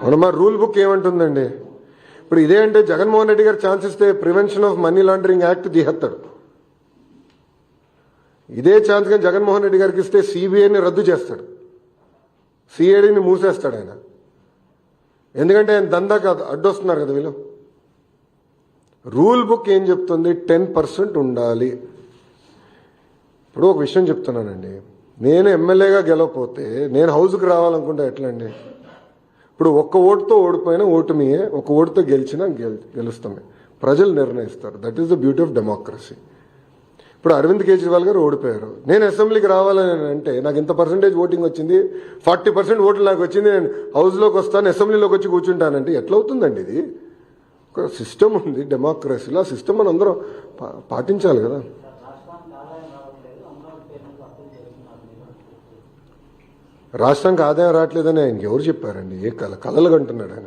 అవును మరి rule book ఏమంటుందండి? ఇప్పుడు ఇదే అంటే జగన్మోహన్ రెడ్డి గారు ఛాన్స్ ఇస్తే prevention of money laundering act తీహేస్తాడు ఇదే ఛాన్స్ కానీ జగన్మోహన్ రెడ్డి గారికి ఇస్తే సిబిఐని రద్దు చేస్తాడు. సిఐడిని మూసేస్తాడు ఆయన. ఎందుకంటే ఆయన దందాకి అడ్- అడ్డొస్తున్నారు కదా వీళ్ళు. రూల్ బుక్ ఏం చెప్తుంది? టెన్ పర్సెంట్ ఉండాలి. ఇప్పుడు ఒక విషయం చెప్తున్నానండి. నేను ఎమ్మెల్యేగా గెలవకపోతే నేను హౌస్కి రావాలనుకుంటే ఎట్లా అండి ఇప్పుడు ఒక్క ఓటుతో ఓడిపోయినా ఓటమియే ఒక ఓటుతో గెలిచినా గెల్ గెలుస్తామే. ప్రజలు నిర్ణయిస్తారు. That is the beauty of democracy ఇప్పుడు అరవింద్ కేజ్రీవాల్ గారు ఓడిపోయారు. నేను అసెంబ్లీకి రావాలని అంటే నాకు ఇంత పర్సెంటేజ్ ఓటింగ్ వచ్చింది ఫార్టీ పర్సెంట్ ఓట్లు నాకు వచ్చింది నేను హౌస్లోకి వస్తాను అసెంబ్లీలోకి వచ్చి కూర్చుంటానంటే ఎట్లవుతుందండి ఇది? ఒక సిస్టమ్ ఉంది డెమోక్రసీలో ఆ సిస్టమ్ మనందరం పా- పాటించాలి కదా రాష్ట్రానికి ఆదాయం రావట్లేదు అమరావతి పేరు మీద అప్పులు చేస్తున్నారు మీరు రాష్ట్రానికి ఆదాయం రావట్లేదని ఆయనకి ఎవరు చెప్పారండి? ఏ కళ కళలు కంటున్నాడు ఆయన.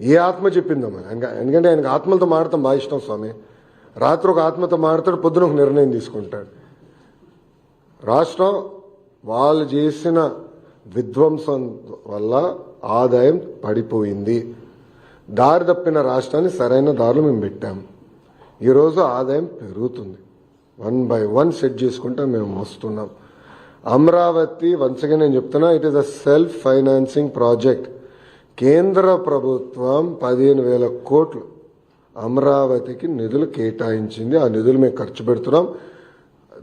ఏ ఆత్మ చెప్పిందమ్మా ఆయన ఎందుకంటే ఆయనకి ఆత్మలతో మాడతాం బాగా ఇష్టం స్వామి. రాత్రి ఒక ఆత్మతో మాడతాడు పొద్దున ఒక నిర్ణయం తీసుకుంటాడు. రాష్ట్రం వాళ్ళు చేసిన విధ్వంసం వల్ల ఆదాయం పడిపోయింది. దారి తప్పిన రాష్ట్రాన్ని సరైన దారిలో మేము పెట్టాం. ఈరోజు ఆదాయం పెరుగుతుంది. వన్ బై వన్ సెట్ చేసుకుంటా మేము వస్తున్నాం. అమరావతి వన్సగా నేను చెప్తున్నా it is a self financing project కేంద్ర ప్రభుత్వం పదిహేను వేల కోట్లు అమరావతికి నిధులు కేటాయించింది. ఆ నిధులు మేము ఖర్చు పెడుతున్నాం.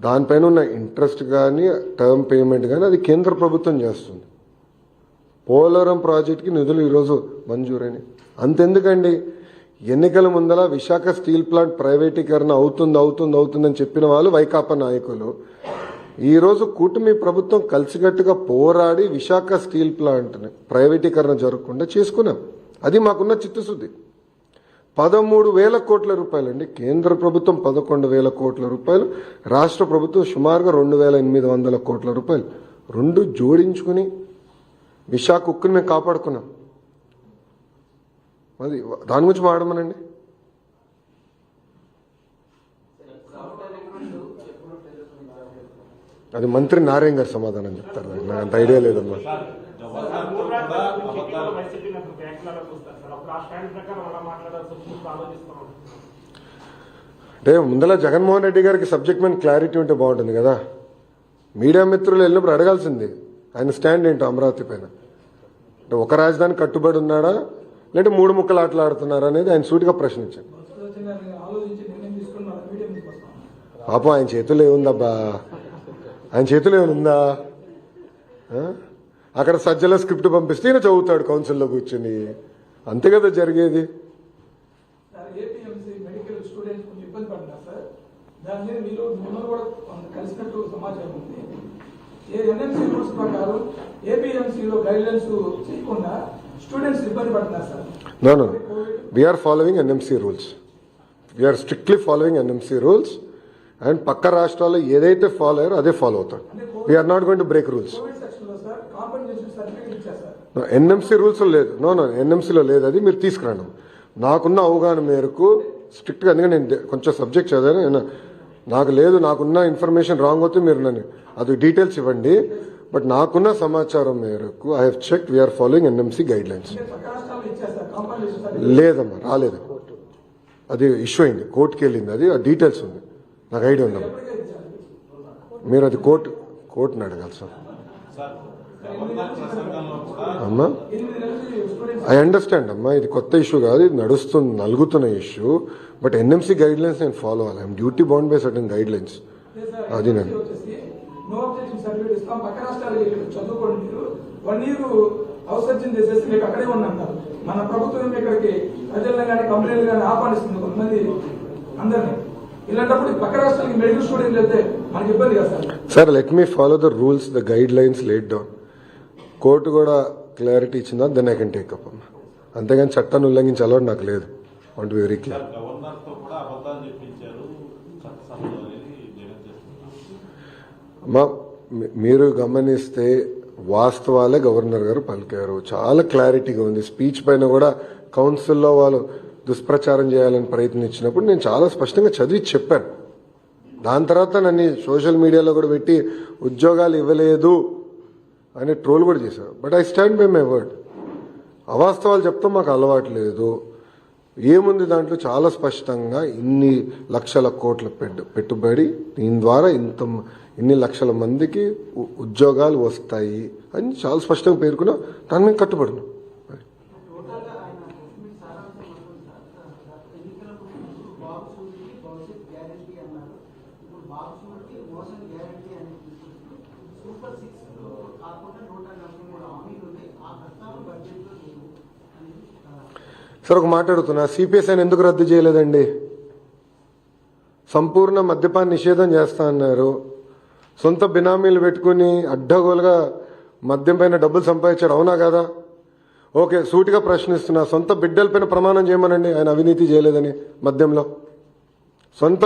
దానిపైన ఉన్న ఇంట్రెస్ట్ కానీ టర్మ్ పేమెంట్ కానీ అది కేంద్ర ప్రభుత్వం చేస్తుంది. పోలవరం ప్రాజెక్ట్కి నిధులు ఈరోజు మంజూరని అంతెందుకండి? ఎన్నికల ముందల విశాఖ స్టీల్ ప్లాంట్ ప్రైవేటీకరణ అవుతుంది అవుతుంది అవుతుందని చెప్పిన వాళ్ళు వైకాపా నాయకులు. ఈరోజు కూటమి ప్రభుత్వం కలిసికట్టుగా పోరాడి విశాఖ స్టీల్ ప్లాంట్ని ప్రైవేటీకరణ జరగకుండా చేసుకున్నాం. అది మాకున్న చిత్తశుద్ధి. పదమూడు వేల కోట్ల రూపాయలండి. కేంద్ర ప్రభుత్వం పదకొండు వేల కోట్ల రూపాయలు రాష్ట్ర ప్రభుత్వం సుమారుగా రెండు వేల ఎనిమిది వందల కోట్ల రూపాయలు. రెండు జోడించుకుని విశాఖ ఉక్కుని మేము కాపాడుకున్నాం. అది దాని గురించి మాడమనండి అది మంత్రి నారాయణ గారు సమాధానం చెప్తారు. నాకు అంత ఐడియా లేదమ్మా. అంటే ముందల జగన్మోహన్ రెడ్డి గారికి సబ్జెక్ట్ మీద క్లారిటీ ఉంటే బాగుంటుంది కదా. మీడియా మిత్రులు వెళ్ళినప్పుడు అడగాల్సింది ఆయన స్టాండ్ ఏంటో అమరావతి పైన. అంటే ఒక రాజధాని కట్టుబడి ఉన్నాడా లేదంటే మూడు ముక్కలు ఆటలాడుతున్నారా అనేది ఆయన సూటిగా వస్తాం పాపం ఆయన చేతుల్లో ఏముందబ్బా? ఆయన చేతుల్లో ఏముందా ఆ? అక్కడ సజ్జల స్క్రిప్ట్ పంపిస్తే ఈయన చదువుతాడు కౌన్సిల్లో కూర్చుని. అంతే కదా జరిగేది. No no we are following NMC rules we are strictly following NMC rules and పక్క రాష్ట్రాల్లో ఏదైతే ఫాలో అయ్యారో అదే ఫాలో అవుతారు. We are not going to break rules NMC rules లేదు. నో నో ఎన్ఎంసీలో లేదు. అది మీరు తీసుకురాను నాకున్న అవగాహన మేరకు స్ట్రిక్ట్గా ఎందుకంటే నేను కొంచెం సబ్జెక్ట్ చదివాను. నేను- నాకు లేదు నాకున్న ఇన్ఫర్మేషన్ రాంగ్ అవుతే మీరు నన్ను అది డీటెయిల్స్ ఇవ్వండి. బట్ నాకున్న సమాచారం మేరకు I have check we are following NMC guidelines లేదమ్మా రాలేదు. అది ఇష్యూ అయింది. కోర్టుకి వెళ్ళింది. అది ఆ డీటెయిల్స్ ఉంది. నాకు ఐడియా ఉందమ్మా మీరు అది కోర్టు కోర్టుని అడగాలి సార్. అమ్మా ఐ అండర్స్టాండ్ అమ్మా ఇది కొత్త ఇష్యూ కాదు ఇది నడుస్తుంది నలుగుతున్న issue but NMC guidelines నేను ఫాలో అవ్వాలి. I'm duty bound by certain guidelines అది నేను. వచ్చేసి చేసేసి మీకు అక్కడే ఉన్నంటారు మన ప్రభుత్వం ఇక్కడికి ప్రజలను కానీ కంపెనీలు కానీ ఆహ్వానిస్తుంది కొంతమంది అందరినీ sir. Let me follow the rules the guidelines laid down court కూడా క్లారిటీ ఇచ్చిందా? Then I can take up అమ్మా అంతేగాని చట్టాన్ని ఉల్లంఘించే అలవాటు నాకు లేదు. వాంట్ వెరీ క్లియర్ అమ్మా మీ- మీరు గమనిస్తే వాస్తవాలే గవర్నర్ గారు పలికారు. చాలా క్లారిటీగా ఉంది. స్పీచ్ పైన కూడా కౌన్సిల్లో వాళ్ళు దుష్ప్రచారం చేయాలని ప్రయత్నించినప్పుడు నేను చాలా స్పష్టంగా చదివి చెప్పాను. దాని తర్వాత నన్ను సోషల్ మీడియాలో కూడా పెట్టి ఉద్యోగాలు ఇవ్వలేదు అని ట్రోల్ కూడా చేశారు. But I stand by my word అవాస్తవాలు చెప్తాం మాకు అలవాటు లేదు. ఏముంది దాంట్లో? చాలా స్పష్టంగా ఇన్ని లక్షల కోట్ల పెట్టుబడి దీని ద్వారా ఇంత ఇన్ని లక్షల మందికి ఉ- ఉద్యోగాలు వస్తాయి అని చాలా స్పష్టంగా పేర్కొన్నా దాని మీద కట్టుబడినాం టోటల్గా ఆయన మీ సారాంశం అనుకుంది సార్ సార్, ఎన్నికల ముందు బాబు సూరికి భవిష్యత్ గ్యారంటీ అన్నారు. ఇప్పుడు బాబు సూరికి మోసం గ్యారంటీ అని సూపర్ సిక్స్ కాకుండా నూట నలభై మూడు హామీలు ఉన్నాయి ఆ ప్రస్తావన బడ్జెట్లో లేదు సార్ ఒక మాట్లాడుతున్నా సిపిఎస్ఐని ఎందుకు రద్దు చేయలేదండి? సంపూర్ణ మద్యపాన నిషేధం చేస్తా అన్నారు. సొంత బినామీలు పెట్టుకుని అడ్డగోలుగా మద్యం పైన డబ్బులు సంపాదించాడు అవునా కదా? ఓకే సూటిగా ప్రశ్నిస్తున్నా. సొంత బిడ్డల పైన ప్రమాణం చేయమనండి. ఆయన అవినీతి చేయలేదని మద్యంలో. సొంత